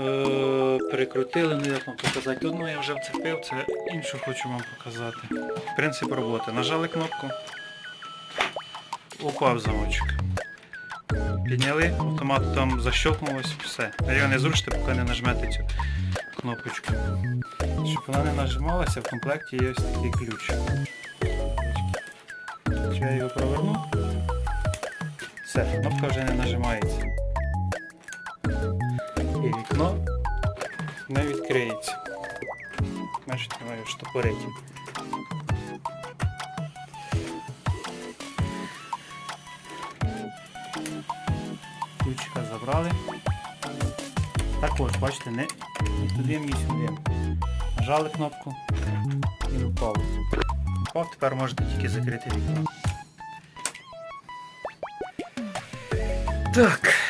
Е, перекрутили, ну як вам показати. Одну я вже вцепив, це іншу хочу вам показати. Принцип роботи. Нажали кнопку. Упав замочок. Підняли, автомат там защелкнулось, все. Його не зрушите, поки не нажмете цю кнопочку. Щоб вона не нажималася, в комплекті є ось такий ключ. Я його проверну, все, кнопка вже не нажимається. І вікно не відкриється. Значить, маю штопорити. Ключика забрали. Так ось, бачите, не ні туди, ні сюди. Нажали кнопку і впав. Впав, тепер можете тільки закрити вікно. Так.